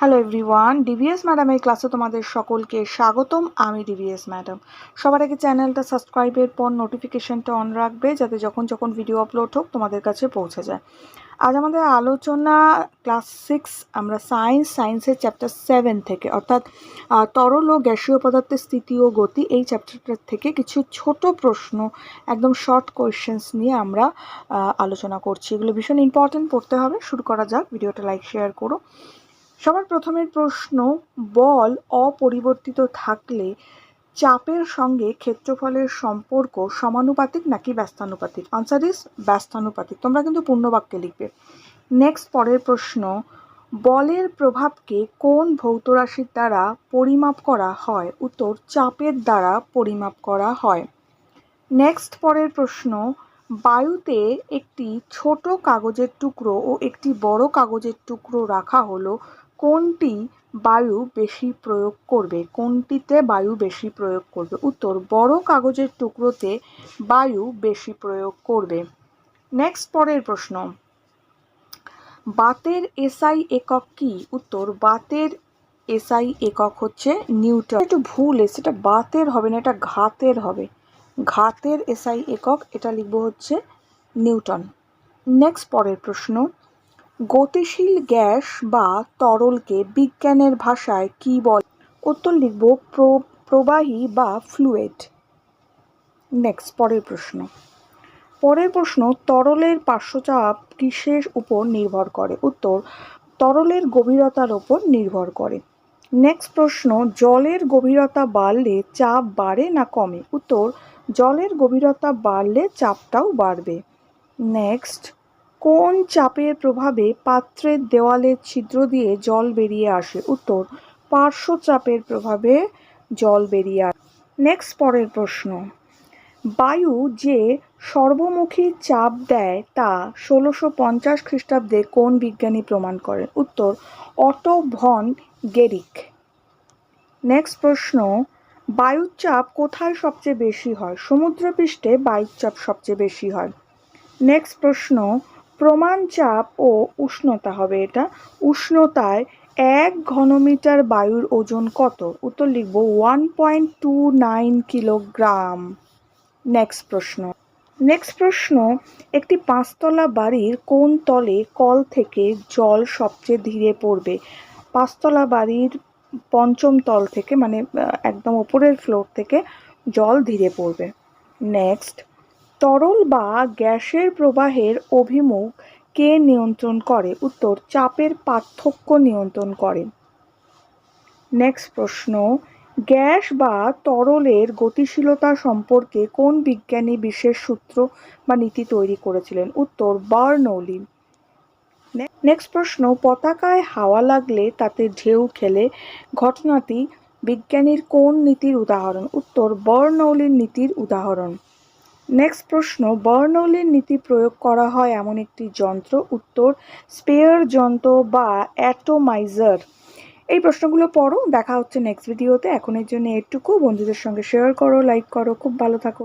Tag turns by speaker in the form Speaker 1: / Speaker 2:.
Speaker 1: Hello everyone DVS ম্যাডামের ক্লাসে তোমাদের সকলকে স্বাগতম, আমি ডিভিএস ম্যাডাম সবার আগে চ্যানেলটা সাবস্ক্রাইবের পর নোটিফিকেশনটা অন রাখবে, যাতে যখন যখন ভিডিও আপলোড হোক তোমাদের কাছে পৌঁছে যায়। আজ আমাদের আলোচনা ক্লাস সিক্স আমরা সায়েন্স সায়েন্সের চ্যাপ্টার সেভেন থেকে, অর্থাৎ তরল ও গ্যাসীয় পদার্থের স্থিতি ও গতি, এই চ্যাপ্টারটার থেকে কিছু ছোট প্রশ্ন, একদম শর্ট কোয়েশ্চেন্স নিয়ে আমরা আলোচনা করছি। এগুলো ভীষণ ইম্পর্টেন্ট পড়তে হবে। শুরু করা যাক ভিডিওটা লাইক শেয়ার করো। সবার প্রথমের প্রশ্ন, বল অপরিবর্তিত থাকলে চাপের সঙ্গে ক্ষেত্রফলের সম্পর্ক সমানুপাতিক নাকি ব্যস্তানুপাতিক? আনসার ইস ব্যস্তানুপাতিক। তোমরা কিন্তু পূর্ণবাক্যে লিখবে। নেক্সট পরের প্রশ্ন, বলের প্রভাবকে কোন ভৌত রাশির দ্বারা পরিমাপ করা হয়? উত্তর, চাপের দ্বারা পরিমাপ করা হয়। নেক্সট পরের প্রশ্ন, বায়ুতে একটি ছোট কাগজের টুকরো ও একটি বড় কাগজের টুকরো রাখা হলো কোনটি বায়ু বেশি প্রয়োগ করবে? কোনটিতে বায়ু বেশি প্রয়োগ করবে? উত্তর, বড় কাগজের টুকরোতে বায়ু বেশি প্রয়োগ করবে। নেক্সট পরের প্রশ্ন। বাতের এসআই একক কি? উত্তর, বাতের এসআই একক হচ্ছে নিউটন একটু ভুল এসে এটা বাতের হবে না, এটা ঘাতের হবে। ঘাতের এসআই একক, এটা লিখব হচ্ছে নিউটন নেক্সট পরের প্রশ্ন। গতিশীল গ্যাস বা তরলকে বিজ্ঞানের ভাষায় কি বল? উত্তর লিখব, প্র- প্রবাহী বা ফ্লুয়েড নেক্সট, পরের প্রশ্ন। পরের প্রশ্ন, তরলের পার্শ্বচাপ কিসের উপর নির্ভর করে? উত্তর, তরলের গভীরতার উপর নির্ভর করে। নেক্সট প্রশ্ন, জলের গভীরতা বাড়লে চাপ বাড়ে না কমে? উত্তর, জলের গভীরতা বাড়লে চাপটাও বাড়বে। নেক্সট কোন চাপের প্রভাবে পাত্রের দেওয়ালের ছিদ্র দিয়ে জল বেরিয়ে আসে? উত্তর, পার্শ্ব চাপের প্রভাবে জল বেরিয়ে আসে। নেক্সট পরের প্রশ্ন। বায়ু যে সর্বমুখী চাপ দেয় তা ষোলোশো পঞ্চাশ খ্রিস্টাব্দে কোন বিজ্ঞানী প্রমাণ করেন উত্তর, অটো ভন গেরিক। নেক্সট প্রশ্ন। বায়ুর চাপ কোথায় সবচেয়ে বেশি হয়? সমুদ্রপৃষ্ঠে বায়ুর চাপ সবচেয়ে বেশি হয়। নেক্সট প্রশ্ন। প্রমাণ চাপ ও উষ্ণতা হবে এটা। উষ্ণতায় এক ঘনমিটার বায়ুর ওজন কত? উত্তর লিখব one point two nine kilogram next প্রশ্ন। নেক্সট প্রশ্ন, একটি পাঁচতলা বাড়ির কোন তলে কল থেকে জল সবচেয়ে ধীরে পড়বে? পাঁচতলা বাড়ির পঞ্চম তল থেকে মানে একদম ওপরের ফ্লোর থেকে জল ধীরে পড়বে। নেক্সট তরল বা গ্যাসের প্রবাহের অভিমুখ কে নিয়ন্ত্রণ করে? উত্তর, চাপের পার্থক্য নিয়ন্ত্রণ করে। নেক্সট প্রশ্ন, গ্যাস বা তরলের গতিশীলতা সম্পর্কে কোন বিজ্ঞানী বিশেষ সূত্র বা নীতি তৈরি করেছিলেন? উত্তর, বার্নৌলি। নেক্সট প্রশ্ন, পতাকায় হাওয়া লাগলে তাতে ঢেউ খেলে ঘটনাটি বিজ্ঞানীর কোন নীতির উদাহরণ? উত্তর বর্ণৌলির নীতির উদাহরণ। নেক্সট প্রশ্ন, বর্ণলের নীতি প্রয়োগ করা হয় এমন একটি যন্ত্র? উত্তর, স্পেয়ার যন্ত্র বা অ্যাটোমাইজার। এই প্রশ্নগুলো পড়ো, দেখা হচ্ছে নেক্সট ভিডিওতে এখনের জন্য এটুকু। বন্ধুদের সঙ্গে শেয়ার করো লাইক করো, খুব ভালো থাকো।